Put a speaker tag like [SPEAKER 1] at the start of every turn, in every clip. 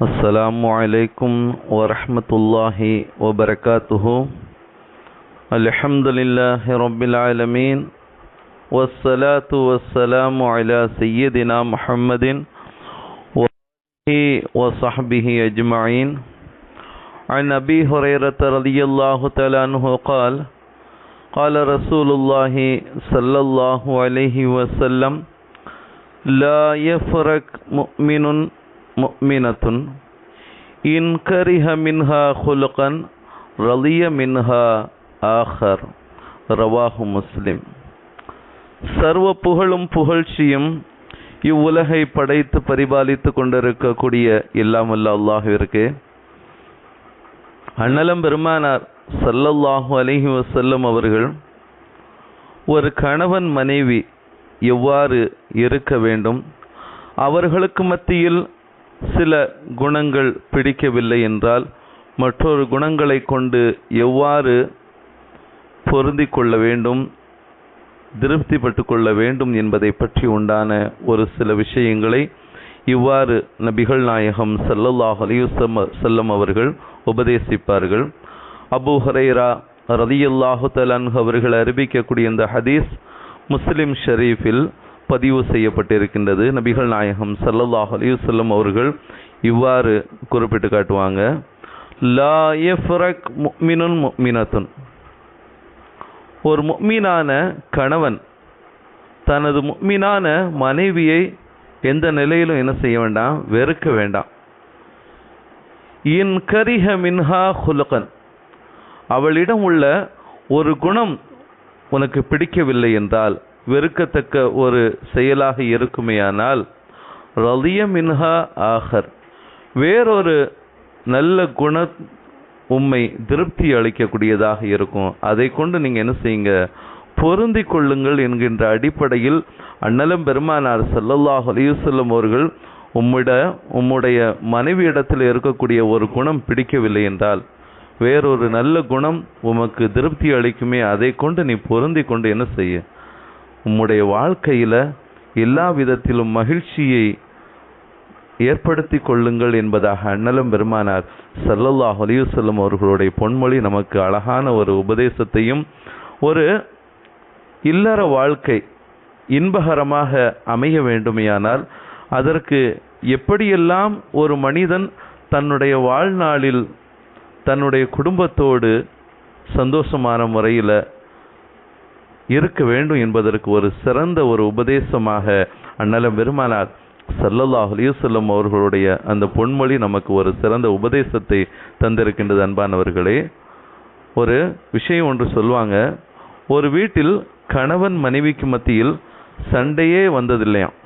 [SPEAKER 1] السلام عليكم ورحمة الله وبركاته. الحمد لله رب العالمين والصلاة والسلام على سيدنا محمد وصحبه أجمعين. عن أبي هريرة رضي الله تعالى عنه قال قال رسول الله صلى الله عليه وسلم لا يفرق مؤمن முக்மினத்துன் இன்கரிஹ மின்ஹா ஹுலுகன் ரலிய மின்ஹா ஆஹர். ரவாஹு முஸ்லிம். சர்வ புகழும் புகழ்ச்சியும் இவ்வுலகை படைத்து பரிபாலித்து கொண்டிருக்கக்கூடிய இல்லாமல்ல அல்லாஹிற்கு. அண்ணலம் பெருமானார் சல்லல்லாஹு அலஹி வசல்லம் அவர்கள் ஒரு கணவன் மனைவி எவ்வாறு இருக்க வேண்டும் அவர்களுக்கு மத்தியில் சில குணங்கள் பிடிக்கவில்லை என்றால் மற்றொரு குணங்களை கொண்டு எவ்வாறு பொருந்தி கொள்ள வேண்டும் திருப்திப்பட்டு கொள்ள வேண்டும் என்பதை பற்றி உண்டான ஒரு சில விஷயங்களை இவ்வாறு நபிகள் நாயகம் சல்லல்லாஹ் அலியுசம் செல்லம் அவர்கள் உபதேசிப்பார்கள். அபு ஹரேரா ரதியல்லாஹு தலான் அவர்கள் அறிவிக்கக்கூடிய இந்த ஹதீஸ் முஸ்லிம் ஷெரீஃபில் பதிவு செய்யப்பட்டிருக்கின்றது. நபிகள் நாயகம் சல்லல்லாஹ் அலிவசல்லம் அவர்கள் இவ்வாறு குறிப்பிட்டு காட்டுவாங்க. லா எஃப்ரக் முக்மினுன் முக்மினத்துன் ஒரு முக்மீனான கணவன் தனது முக்மீனான மனைவியை எந்த நிலையிலும் என்ன செய்ய வேண்டாம்? வெறுக்க வேண்டாம். இன் கரிஹ மின்ஹா ஹுலகன். அவளிடம் உள்ள ஒரு குணம் உனக்கு பிடிக்கவில்லை என்றால் வெறுக்கத்தக்க ஒரு செயலாக இருக்குமேயானால் ரலிய மின்ஹா ஆகர் வேறொரு நல்ல குண உம்மை திருப்தி அளிக்கக்கூடியதாக இருக்கும். அதை கொண்டு நீங்கள் என்ன செய்யுங்க? பொருந்தி கொள்ளுங்கள் என்கின்ற அடிப்படையில் அண்ணலம் பெருமானார் சல்லல்லாஹ் அலியுசல்லம் அவர்கள் உம்மிட உம்முடைய மனைவியிடத்தில் இருக்கக்கூடிய ஒரு குணம் பிடிக்கவில்லை என்றால் வேறொரு நல்ல குணம் உமக்கு திருப்தி அளிக்குமே அதை கொண்டு நீ பொருந்தி கொண்டு என்ன செய்ய? உம்முடைய வாழ்க்கையில் எல்லா விதத்திலும் மகிழ்ச்சியை ஏற்படுத்தி கொள்ளுங்கள் என்பதாக அண்ணலம் பெருமானார் சல்லல்லாஹ் அலியுசல்லம் அவர்களுடைய பொன்மொழி நமக்கு அழகான ஒரு உபதேசத்தையும் ஒரு இல்லற வாழ்க்கை இன்பகரமாக அமைய வேண்டுமையானால் அதற்கு எப்படியெல்லாம் ஒரு மனிதன் தன்னுடைய வாழ்நாளில் தன்னுடைய குடும்பத்தோடு சந்தோஷமான முறையில் இருக்க வேண்டும் என்பதற்கு ஒரு சிறந்த ஒரு உபதேசமாக அண்ணலம் பெருமானார் சல்லல்லாஹ் அலியுசல்லம் அவர்களுடைய அந்த பொன்மொழி நமக்கு ஒரு சிறந்த உபதேசத்தை தந்திருக்கின்றது அன்பானவர்களே. ஒரு விஷயம் ஒன்று சொல்லுவாங்க ஒரு வீட்டில் கணவன் மனைவிக்கு மத்தியில் சண்டையே வந்ததில்லையாம்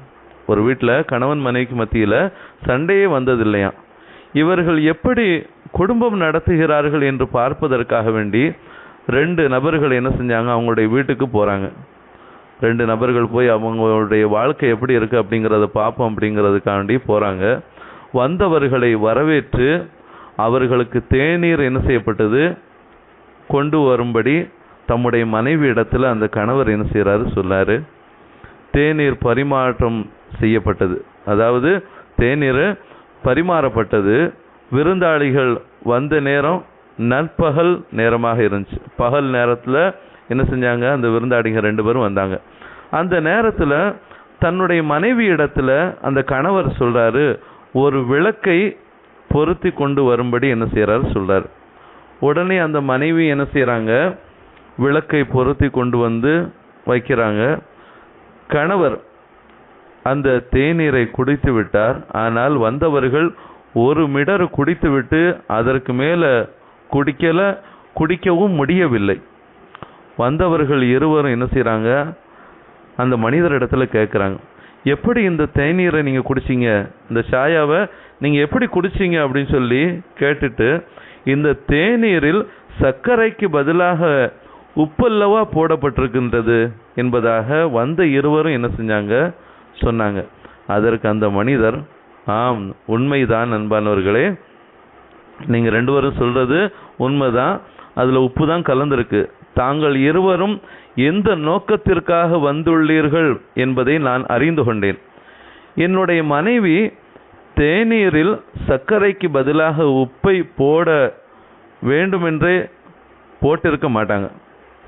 [SPEAKER 1] ஒரு வீட்டில் கணவன் மனைவிக்கு மத்தியில் சண்டையே வந்ததில்லையாம் இவர்கள் எப்படி குடும்பம் நடத்துகிறார்கள் என்று பார்ப்பதற்காக வேண்டி ரெண்டு நபர்கள் என்ன செஞ்சாங்க? அவங்களுடைய வீட்டுக்கு போகிறாங்க ரெண்டு நபர்கள் போய் அவங்களுடைய வாழ்க்கை எப்படி இருக்குது அப்படிங்கிறத பார்ப்போம் அப்படிங்கிறதுக்காண்டி போகிறாங்க வந்தவர்களை வரவேற்று அவர்களுக்கு தேநீர் என்ன செய்யப்பட்டது? கொண்டு வரும்படி தம்முடைய மனைவி இடத்துல அந்த கணவர் என்ன செய்கிறாரு சொல்லாரு தேநீர் பரிமாற்றம் செய்யப்பட்டது. அதாவது தேநீர் பரிமாறப்பட்டது. விருந்தாளிகள் வந்த நேரம் நற்பகல் நேரமாக இருந்துச்சு. பகல் நேரத்தில் என்ன செஞ்சாங்க? அந்த விருந்தாளிங்க ரெண்டு பேரும் வந்தாங்க. அந்த நேரத்தில் தன்னுடைய மனைவி இடத்துல அந்த கணவர் சொல்கிறாரு ஒரு விளக்கை பொருத்தி கொண்டு வரும்படி என்ன செய்கிறாரு சொல்கிறார் உடனே அந்த மனைவி என்ன செய்கிறாங்க விளக்கை பொருத்தி கொண்டு வந்து வைக்கிறாங்க. கணவர் அந்த தேநீரை குடித்து விட்டார். ஆனால் வந்தவர்கள் ஒரு மிடர் குடித்துவிட்டு அதற்கு மேலே குடிக்கல குடிக்கவும் முடியவில்லை. வந்தவர்கள் இருவரும் என்ன செய்கிறாங்க அந்த மனிதர் இடத்துல கேட்குறாங்க எப்படி இந்த தேநீரை நீங்கள் குடிச்சிங்க? இந்த சாயாவை நீங்கள் எப்படி குடிச்சிங்க? அப்படின்னு சொல்லி கேட்டுட்டு இந்த தேநீரில் சர்க்கரைக்கு பதிலாக உப்பல்லவா போடப்பட்டிருக்கின்றது? என்பதாக வந்த இருவரும் என்ன செஞ்சாங்க? சொன்னாங்க. அதற்கு அந்த மனிதர் ஆம் உண்மைதான் அன்பானவர்களே. நீங்கள் ரெண்டு பேரும் சொல்கிறது உண்மைதான். அதில் உப்பு தான் கலந்துருக்கு. தாங்கள் இருவரும் எந்த நோக்கத்திற்காக வந்துள்ளீர்கள் என்பதை நான் அறிந்து கொண்டேன். என்னுடைய மனைவி தேநீரில் சர்க்கரைக்கு பதிலாக உப்பை போட வேண்டுமென்றே போட்டிருக்க மாட்டாங்க.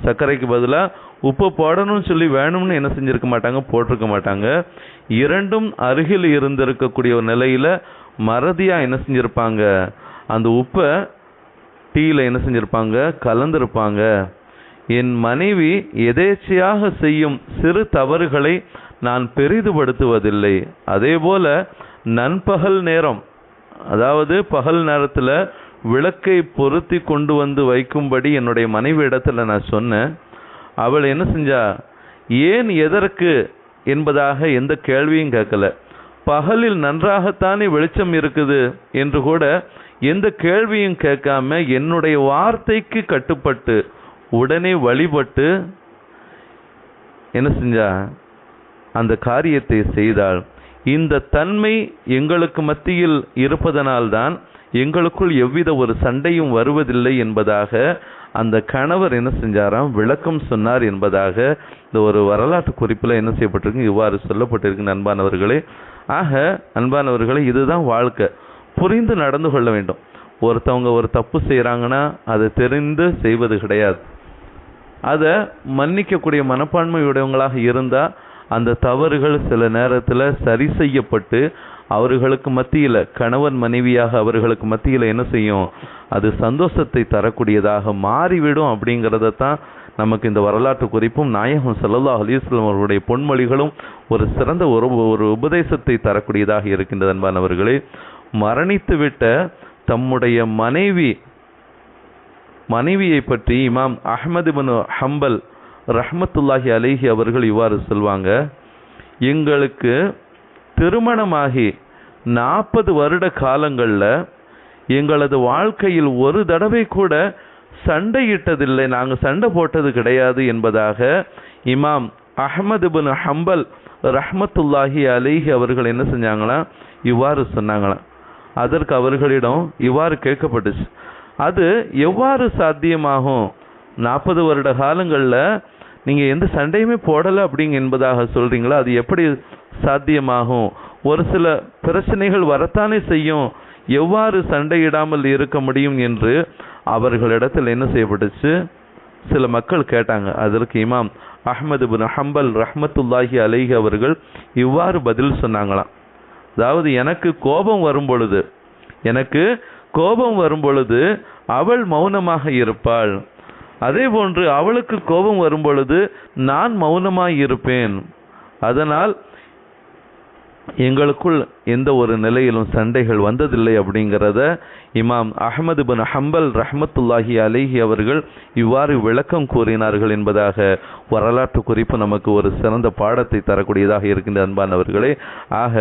[SPEAKER 1] சர்க்கரைக்கு பதிலாக உப்பு போடணும்னு சொல்லி வேணும்னு என்ன செஞ்சுருக்க மாட்டாங்க போட்டிருக்க மாட்டாங்க. இரண்டும் அருகில் இருந்திருக்கக்கூடிய ஒரு நிலையில் மறதியாக என்ன செஞ்சுருப்பாங்க? அந்த உப்பை டீயில் என்ன செஞ்சுருப்பாங்க? கலந்துருப்பாங்க. என் மனைவி எதேச்சையாக செய்யும் சிறு தவறுகளை நான் பெரிதுபடுத்துவதில்லை. அதேபோல நண்பகல் நேரம் அதாவது பகல் நேரத்தில் விளக்கை பொருத்தி கொண்டு வந்து வைக்கும்படி என்னுடைய மனைவி இடத்துல நான் சொன்னேன். அவள் என்ன செஞ்சா ஏன் எதற்கு? என்பதாக எந்த கேள்வியும் கேட்கல. பகலில் நன்றாகத்தானே வெளிச்சம் இருக்குது? என்று கூட எந்த கேள்வியும் கேட்காம என்னுடைய வார்த்தைக்கு கட்டுப்பட்டு உடனே வழிபட்டு என்ன செஞ்சா? அந்த காரியத்தை செய்தால் இந்த தன்மை எங்களுக்கு மத்தியில் இருப்பதனால்தான் எங்களுக்குள் எவ்வித ஒரு சண்டையும் வருவதில்லை என்பதாக அந்த கணவர் என்ன செஞ்சாராம்? விளக்கம் சொன்னார் என்பதாக இந்த ஒரு வரலாற்று குறிப்பில் என்ன செய்யப்பட்டிருக்கு? இவ்வாறு சொல்லப்பட்டிருக்கு அன்பானவர்களே ஆக அன்பானவர்களே இதுதான் வாழ்க்கை. புரிந்து நடந்து கொள்ள வேண்டும். ஒருத்தவங்க ஒரு தப்பு செய்கிறாங்கன்னா அதை தெரிந்து செய்வது கிடையாது. அதை மன்னிக்கக்கூடிய மனப்பான்மையுடையவங்களாக இருந்தால் அந்த தவறுகள் சில நேரத்தில் சரி செய்யப்பட்டு அவர்களுக்கு மத்தியில் கணவன் மனைவியாக அவர்களுக்கு மத்தியில் என்ன செய்யும்? அது சந்தோஷத்தை தரக்கூடியதாக மாறிவிடும் அப்படிங்கிறத தான் நமக்கு இந்த வரலாற்று குறிப்பும் நாயகம் சல்லல்லா அலிஸ்லாம் அவர்களுடைய பொன்மொழிகளும் ஒரு சிறந்த ஒரு ஒரு உபதேசத்தை தரக்கூடியதாக இருக்கின்றது அன்பானவர்களே. மரணித்துவிட்ட தம்முடைய மனைவி மனைவியை பற்றி இமாம் அஹமது பனு ஹம்பல் ரஹமத்துல்லாஹி அலைஹி அவர்கள் இவ்வாறு சொல்வாங்க எங்களுக்கு திருமணமாகி நாற்பது வருட காலங்களில் எங்களது வாழ்க்கையில் ஒரு தடவை கூட சண்டையிட்டதில்லை நாங்கள் சண்டை போட்டது கிடையாது என்பதாக இமாம் அஹமது பின் ஹம்பல் ரஹமத்துல்லாஹி அலிஹி அவர்கள் என்ன செஞ்சாங்களாம்? இவ்வாறு சொன்னாங்களாம். அதற்கு அவர்களிடம் இவ்வாறு கேட்கப்பட்டுச்சு. அது எவ்வாறு சாத்தியமாகும்? நாற்பது வருட காலங்களில் நீங்கள் எந்த சண்டையுமே போடலை அப்படிங்க என்பதாக சொல்கிறீங்களா அது எப்படி சாத்தியமாகும்? ஒரு சில பிரச்சனைகள் வரத்தானே செய்யும். எவ்வாறு சண்டையிடாமல் இருக்க முடியும் என்று அவர்களிடத்தில் என்ன செய்யப்பட்டுச்சு? சில மக்கள் கேட்டாங்க. அதற்கு இமாம் அஹமது பின் ஹம்பல் ரஹமத்துல்லாஹி அலைஹி அவர்கள் இவ்வாறு பதில் சொன்னாங்களாம். அதாவது எனக்கு கோபம் வரும் பொழுது எனக்கு கோபம் வரும் பொழுது அவள் மௌனமாக இருப்பாள். அதே போன்று அவளுக்கு கோபம் வரும் பொழுது நான் மௌனமாய் இருப்பேன். அதனால் எங்களுக்குள் எந்த ஒரு நிலையிலும் சண்டைகள் வந்ததில்லை அப்படிங்கிறத இமாம் அஹமது பின் ஹம்பல் ரஹமத்துல்லாஹி அலிஹி அவர்கள் இவ்வாறு விளக்கம் கூறினார்கள் என்பதாக வரலாற்று குறிப்பு நமக்கு ஒரு சிறந்த பாடத்தை தரக்கூடியதாக இருக்கின்ற அன்பானவர்களே ஆக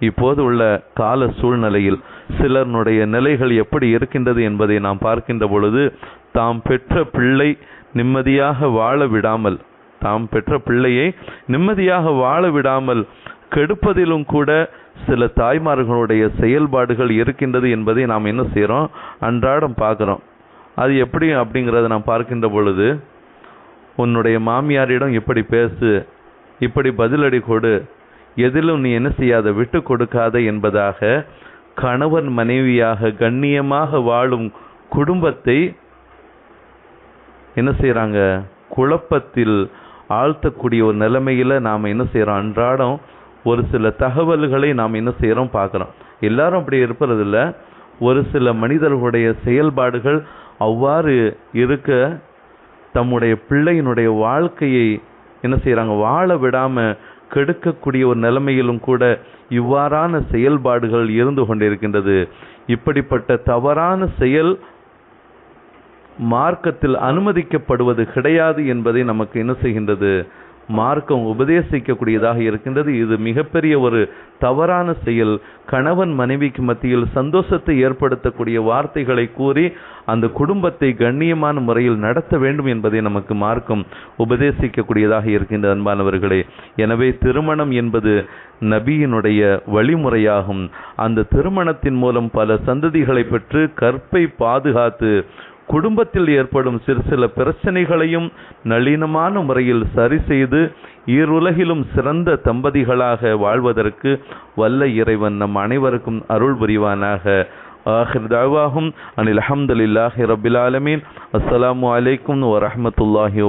[SPEAKER 1] இப்போது உள்ள கால சூழ்நிலையில் சிலருடைய நிலைகள் எப்படி இருக்கின்றது என்பதை நாம் பார்க்கின்ற பொழுது தாம் பெற்ற பிள்ளை நிம்மதியாக வாழ விடாமல் தாம் பெற்ற பிள்ளையை நிம்மதியாக வாழ விடாமல் கெடுப்பதிலும் கூட சில தாய்மார்களுடைய செயல்பாடுகள் இருக்கின்றது என்பதை நாம் என்ன செய்கிறோம் அன்றாடம் பார்க்குறோம். அது எப்படி அப்படிங்கிறத நாம் பார்க்கின்ற பொழுது உன்னுடைய மாமியாரிடம் இப்படி பேசு இப்படி பதிலடி கொடு எதிலும் நீ என்ன செய்யாத விட்டு கொடுக்காத என்பதாக கணவன் மனைவியாக கண்ணியமாக வாழும் குடும்பத்தை என்ன செய்கிறாங்க குழப்பத்தில் ஆழ்த்தக்கூடிய ஒரு நிலைமையில் நாம் என்ன செய்கிறோம் அன்றாடம் ஒரு சில தகவல்களை நாம் என்ன செய்கிறோம் பார்க்குறோம். எல்லாரும் அப்படி இருப்பதில்ல. ஒரு சில மனிதர்களுடைய செயல்பாடுகள் அவ்வாறு இருக்க தம்முடைய பிள்ளையினுடைய வாழ்க்கையை என்ன செய்கிறாங்க வாழ விடாமல் கெடுக்கக்கூடிய ஒரு நிலைமையிலும் கூட இவ்வாறான செயல்பாடுகள் இருந்து கொண்டிருக்கின்றது. இப்படிப்பட்ட தவறான செயல் மார்க்கத்தில் அனுமதிக்கப்படுவது கிடையாது என்பதை நமக்கு என்ன செய்கின்றது? மார்க்கம் உபதேசிக்கக்கூடியதாக இருக்கின்றது. இது மிகப்பெரிய ஒரு தவறான செயல். கணவன் மனைவிக்கு மத்தியில் சந்தோஷத்தை ஏற்படுத்தக்கூடிய வார்த்தைகளை கூறி அந்த குடும்பத்தை கண்ணியமான முறையில் நடத்த வேண்டும் என்பதை நமக்கு மார்க்கம் உபதேசிக்கக்கூடியதாக இருக்கின்ற அன்பானவர்களே. எனவே திருமணம் என்பது நபியினுடைய வழிமுறையாகும். அந்த திருமணத்தின் மூலம் பல சந்ததிகளை பெற்று கற்பை பாதுகாத்து குடும்பத்தில் ஏற்படும் சிறு சில பிரச்சனைகளையும் நளினமான முறையில் சரி செய்து ஈருலகிலும் சிறந்த தம்பதிகளாக வாழ்வதற்கு வல்ல இறைவன் நம் அனைவருக்கும் அருள் புரிவானாக. ஆஹிர் தாவாகும் அனில் அஹமதுல்லாஹி ரபில் ஆலமீன். அஸ்ஸலாமு அலைக்கும் வரஹ்மத்துல்லாஹி